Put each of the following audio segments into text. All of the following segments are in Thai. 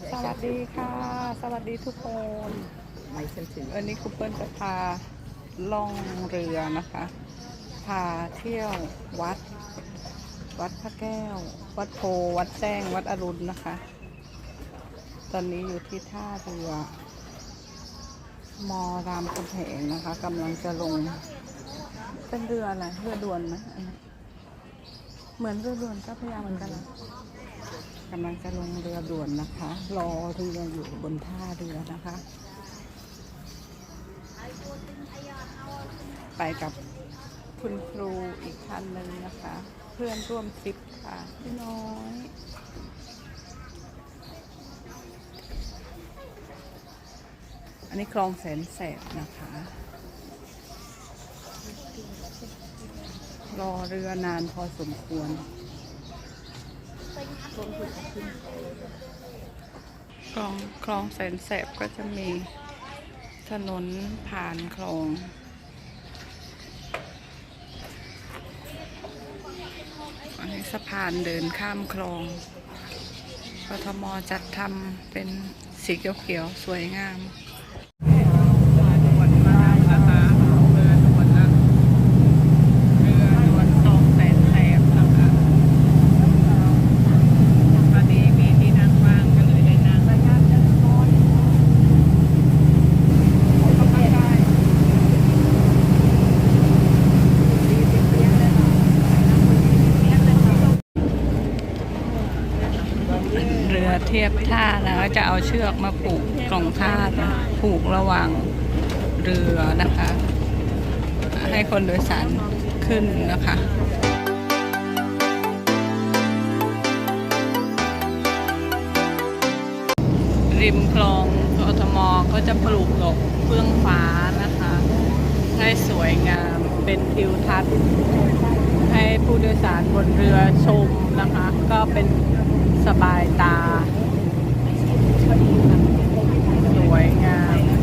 สวัสดีค่ะ สวัสดีทุกคนไม่ฉันถือวันนี้คุณเปิ้ลจะพาล่องเรือนะคะ พาเที่ยววัด วัดพระแก้ว วัดโพ วัดแจ้ง วัดอรุณนะคะ ตอนนี้อยู่ที่ท่าเรือ มอรามคำแหงนะคะกำลังจะลง เป็นเรืออะไรเรือด่วนไหมอันนี้เหมือนเรือด่วนเจ้าพระยาเหมือนกันเหรอ กำลังจะลงเรือด่วนนะคะ รอเรืออยู่บนท่าเรือนะคะ ไปกับคุณครูอีกท่านหนึ่งนะคะ เพื่อนร่วมทริปค่ะพี่น้อยอันนี้คลองแสนแสบนะคะ รอเรือนานพอสมควร คลองคลองแสนแสบก็จะมีถนนผ่านคลองอันนี้สะพานเดินข้ามคลองกทมจัดทำเป็นสีเขียวๆสวยงามเรือด่วนมาแล้วนะคะเรือด่วนละเรือด่วนคลองแสนแสบนะคะตอนนี้มีที่นั่งว่างก็เลยได้นั่งระยะจะน้อยเข้าไปได้ เรือเทียบท่านะจะเอาเชือกมาผูกตรงท่านะผูกระหว่างเรือนะคะ ให้คนโดยสารขึ้นนะคะริมคลองกทมก็จะปลูกดอกเฟื่องฟ้านะคะให้สวยงามเป็นทิวทัศน์ให้ผู้โดยสารบนเรือชมนะคะ ก็เป็น สบายตา สวยงาม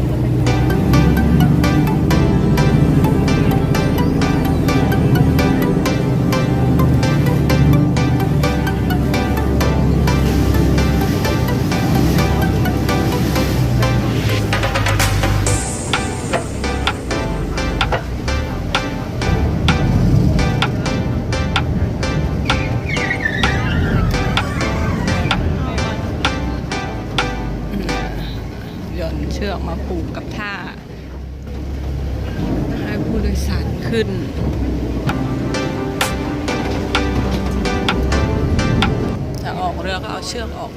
เชือกมาผูกกับท่า ให้ผู้โดยสารขึ้นจะออกเรือก็เอาเชือกออก